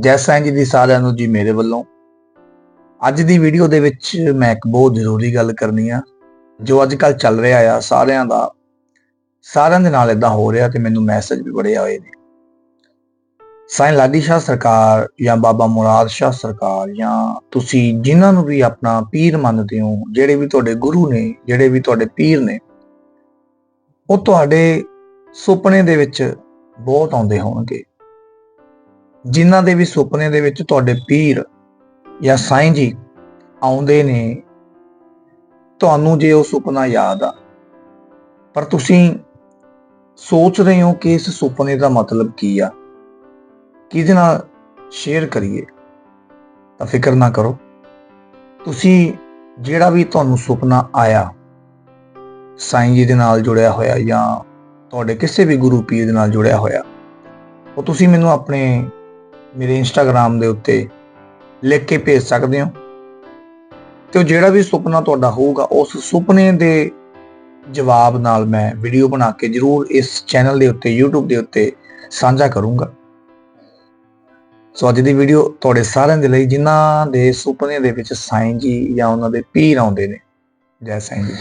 ਜੈ ਸਾਈਂ ਜੀ ਦੀ ਸਾਰਿਆਂ ਨੂੰ ਜੀ ਮੇਰੇ ਵੱਲੋਂ। ਅੱਜ ਦੀ ਵੀਡੀਓ ਦੇ ਵਿੱਚ ਮੈਂ ਇੱਕ ਬਹੁਤ ਜ਼ਰੂਰੀ ਗੱਲ ਕਰਨੀ ਆ, ਜੋ ਅੱਜ ਕੱਲ ਚੱਲ ਰਿਹਾ ਆ ਸਾਰਿਆਂ ਦਾ। ਸਾਰਿਆਂ ਦੇ ਨਾਲ ਇਦਾਂ ਹੋ ਰਿਹਾ ਤੇ ਮੈਨੂੰ ਮੈਸੇਜ ਵੀ ਬੜੇ ਆਏ ਨੇ। ਸਾਈਂ ਲਾਡੀ ਸ਼ਾਹ ਸਰਕਾਰ ਜਾਂ ਬਾਬਾ ਮੁਰਾਦ ਸ਼ਾਹ ਸਰਕਾਰ ਜਾਂ ਤੁਸੀਂ ਜਿਨ੍ਹਾਂ ਨੂੰ ਵੀ ਆਪਣਾ ਪੀਰ ਮੰਨਦੇ ਹੋ, ਜਿਹੜੇ ਵੀ ਤੁਹਾਡੇ ਗੁਰੂ ਨੇ, ਜਿਹੜੇ ਵੀ ਤੁਹਾਡੇ ਪੀਰ ਨੇ, ਉਹ ਤੁਹਾਡੇ ਸੁਪਨੇ ਦੇ ਵਿੱਚ ਬਹੁਤ ਆਉਂਦੇ ਹੋਣਗੇ। ਜਿਨ੍ਹਾਂ ਦੇ ਵੀ ਸੁਪਨੇ ਦੇ ਵਿੱਚ ਤੁਹਾਡੇ ਪੀਰ ਜਾਂ ਸਾਈਂ ਜੀ ਆਉਂਦੇ ਨੇ, ਤੁਹਾਨੂੰ ਜੇ ਉਹ ਸੁਪਨਾ ਯਾਦ ਆ, ਪਰ ਤੁਸੀਂ ਸੋਚ ਰਹੇ ਹੋ ਕਿ ਇਸ ਸੁਪਨੇ ਦਾ ਮਤਲਬ ਕੀ ਆ, ਕਿਹਦੇ ਨਾਲ ਸ਼ੇਅਰ ਕਰੀਏ, ਤਾਂ ਫਿਕਰ ਨਾ ਕਰੋ। ਤੁਸੀਂ ਜਿਹੜਾ ਵੀ ਤੁਹਾਨੂੰ ਸੁਪਨਾ ਆਇਆ, ਸਾਈਂ ਜੀ ਦੇ ਨਾਲ ਜੁੜਿਆ ਹੋਇਆ ਜਾਂ ਤੁਹਾਡੇ ਕਿਸੇ ਵੀ ਗੁਰੂ ਪੀਰ ਦੇ ਨਾਲ ਜੁੜਿਆ ਹੋਇਆ, ਉਹ ਤੁਸੀਂ ਮੈਨੂੰ ਆਪਣੇ ਮੇਰੇ ਇੰਸਟਾਗ੍ਰam ਦੇ ਉੱਤੇ ਲਿਖ ਕੇ ਭੇਜ ਸਕਦੇ ਹੋ? ਤੇ ਉਹ ਜਿਹੜਾ ਵੀ ਸੁਪਨਾ ਤੁਹਾਡਾ ਹੋਊਗਾ, ਉਸ ਸੁਪਨੇ ਦੇ ਜਵਾਬ ਨਾਲ ਮੈਂ ਵੀਡੀਓ ਬਣਾ ਕੇ ਜਰੂਰ ਇਸ ਚੈਨਲ ਦੇ ਉੱਤੇ, YouTube ਦੇ ਉੱਤੇ ਸਾਂਝਾ ਕਰੂੰਗਾ। ਸੋ ਅੱਜ ਦੀ ਵੀਡੀਓ ਤੁਹਾਡੇ ਸਾਰਿਆਂ ਦੇ ਲਈ ਜਿਨ੍ਹਾਂ ਦੇ ਸੁਪਨੇ ਦੇ ਵਿੱਚ ਸਾਈਂ ਜੀ ਜਾਂ ਉਹਨਾਂ ਦੇ ਪੀਰ ਆਉਂਦੇ ਨੇ। ਜੈ ਸਾਈਂ ਜੀ।